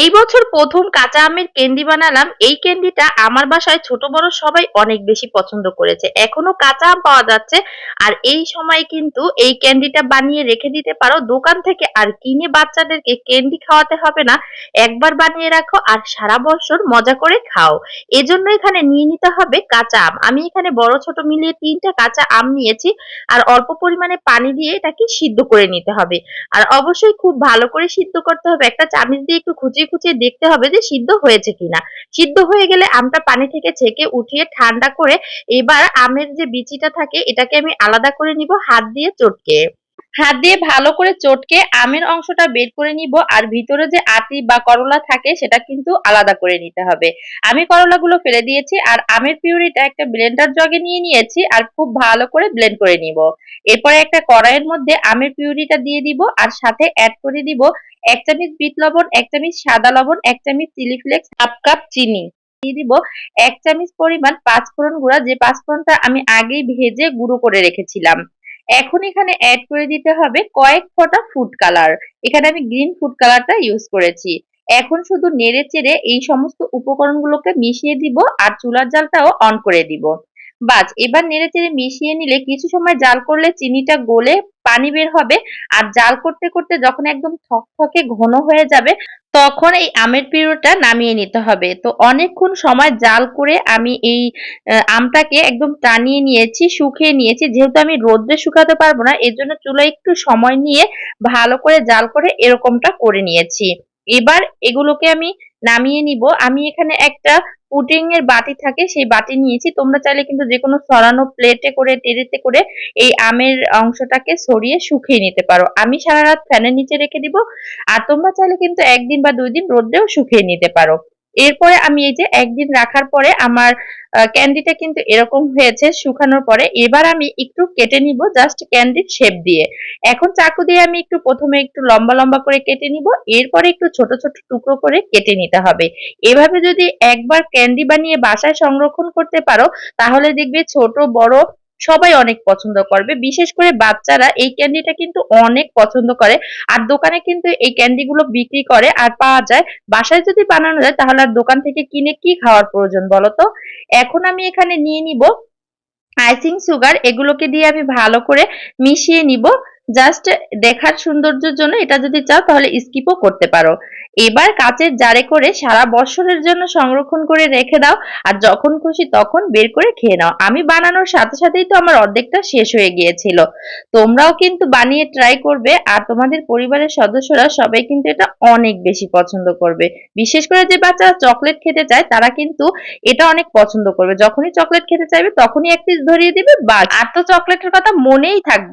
এই বছর প্রথম কাঁচা আমের ক্যান্ডি বানালাম। এই ক্যান্ডিটা আমার বাসায় ছোট বড় সবাই অনেক বেশি পছন্দ করেছে। এখনও কাঁচা আম পাওয়া যাচ্ছে। আর এই সময় কিন্তু এই ক্যান্ডিটা বানিয়ে রেখে দিতে পারো। দোকান থেকে আর কিনে বাচ্চাদেরকে ক্যান্ডি খাওয়াতে হবে না। একবার বানিয়ে রাখো আর সারা বছর মজা করে খাও। এজন্য এখানে নিয়ে নিতে হবে কাঁচা আম। আমি এখানে বড় ছোট মিলিয়ে তিনটা কাঁচা আম নিয়েছি। আর অল্প পরিমাণে পানি দিয়ে এটাকে সিদ্ধ করে নিতে হবে। আর অবশ্যই খুব ভালো করে সিদ্ধ করতে হবে। একটা চামিচ দিয়ে একটু খুঁচিয়ে খুঁচিয়ে দেখতে হবে যে সিদ্ধ হয়েছে কিনা। সিদ্ধ হয়ে গেলে আমটা পানি থেকে ছেঁকে উঠিয়ে ঠান্ডা করে এবার আমের যে বিচিটা থাকে, এটাকে আমি আলাদা করে নিব, হাত দিয়ে চটকে। হাত দিয়ে ভালো করে চটকে আমের অংশটা বের করে নিব আর ভিতরে যে আটি বা করলা থাকে, সেটা কিন্তু আলাদা করে নিতে হবে। আমি করলাগুলো ফেলে দিয়েছি আর আমের পিউরিটা একটা ব্লেন্ডার জগে নিয়ে নিয়েছি আর খুব ভালো করে ব্লেন্ড করে নিব। এরপরে একটা কড়াইয়ের মধ্যে আমের পিউরিটা দিয়ে দিব আর সাথে অ্যাড করে দিব এক চামচ বিট লবণ, এক চামচ সাদা লবণ, এক চামচ চিলি ফ্লেক্স, হাফ কাপ চিনি। দিয়ে দিব এক চামচ পরিমাণ পাঁচফোড়ন গুঁড়া, যে পাঁচফোড়নটা আমি আগেই ভেজে গুঁড়ো করে রেখেছিলাম। এখন এখানে অ্যাড করে দিতে হবে কয়েক ফোঁটা ফুড কালার এখানে আমি গ্রিন ফুড কালারটা ইউজ করেছি। এখন শুধু নেড়ে চেড়ে এই সমস্ত উপকরণগুলোকে মিশিয়ে দিব আর চুলার জালটাও অন করে দিব। বাস, এবার নেড়ে চেড়ে মিশিয়ে নিলে কিছু সময় জাল করলে চিনিটা গলে পানি বের হবে আর জাল করতে করতে যখন একদম থকথকে ঘন হয়ে যাবে, তখন এই আমের পিউরিটা নামিয়ে নিতে হবে। তো অনেকক্ষণ সময় জাল করে আমি এই আমটাকে একদম টানিয়ে নিয়েছি, শুকিয়ে নিয়েছি। যেহেতু আমি রোদ্রে শুকাতে পারব না, এর জন্য চুলায় একটু সময় নিয়ে ভালো করে জাল করে এরকমটা করে নিয়েছি। এবার এগুলোকে আমি নামিয়ে নিব। আমি এখানে একটা পুডিং এর বাটি থাকে, সেই বাটি নিয়েছি। তোমরা চাইলে কিন্তু যে কোনো সরানো প্লেটে করে টেরেতে করে এই আমের অংশটাকে সরিয়ে শুকিয়ে নিতে পারো। আমি সারা রাত ফ্যানের নিচে রেখে দিব। আর তোমরা চাইলে কিন্তু একদিন বা দুই দিন রোদেও শুকিয়ে নিতে পারো। এরপরে আমি এই যে একদিন রাখার পরে আমার ক্যান্ডিটা কিন্তু এরকম হয়েছে শুকানোর পরে। এবার আমি একটু কেটে নিব জাস্ট ক্যান্ডির শেপ দিয়ে। এখন চাকু দিয়ে আমি একটু প্রথমে একটু লম্বা লম্বা করে কেটে নিব, এরপরে একটু ছোট ছোট টুকরো করে কেটে নিতে হবে। এভাবে যদি একবার ক্যান্ডি বানিয়ে বাসায় সংরক্ষণ করতে পারো, তাহলে দেখবে ছোট, বড় সবাই অনেক পছন্দ করবে। বিশেষ করে বাচ্চারা এই ক্যান্ডিটা কিন্তু অনেক পছন্দ করে। আর দোকানে কিন্তু এই ক্যান্ডিগুলো বিক্রি করে আর পাওয়া যায়। বাসায় যদি বানানো যায় তাহলে আর দোকান থেকে কিনে কি খাওয়ার প্রয়োজন বলতো এখন আমি এখানে নিয়ে নিব। আইসিং সুগার এগুলোকে দিয়ে আমি ভালো করে মিশিয়ে নিব। জাস্ট দেখার সৌন্দর্যের জন্য এটা যদি চাও তাহলে স্কিপও করতে পারো। এবার কাচের জারে করে সারা বছরের জন্য সংরক্ষণ করে রেখে দাও আর যখন খুশি তখন বের করে খেয়ে নাও। আমি বানানোর সাথে সাথেই তো আমার অর্ধেকটা শেষ হয়ে গিয়েছিল। তোমরাও কিন্তু বানিয়ে ট্রাই করবে আর তোমাদের পরিবারের সদস্যরা সবাই কিন্তু এটা অনেক বেশি পছন্দ করবে। বিশেষ করে যে বাচ্চারা চকলেট খেতে চায় তারা কিন্তু এটা অনেক পছন্দ করবে। যখনই চকলেট খেতে চাইবে তখনই এক পিস ধরিয়ে দিবে বা আর তো চকলেটের কথা মনেই থাকবে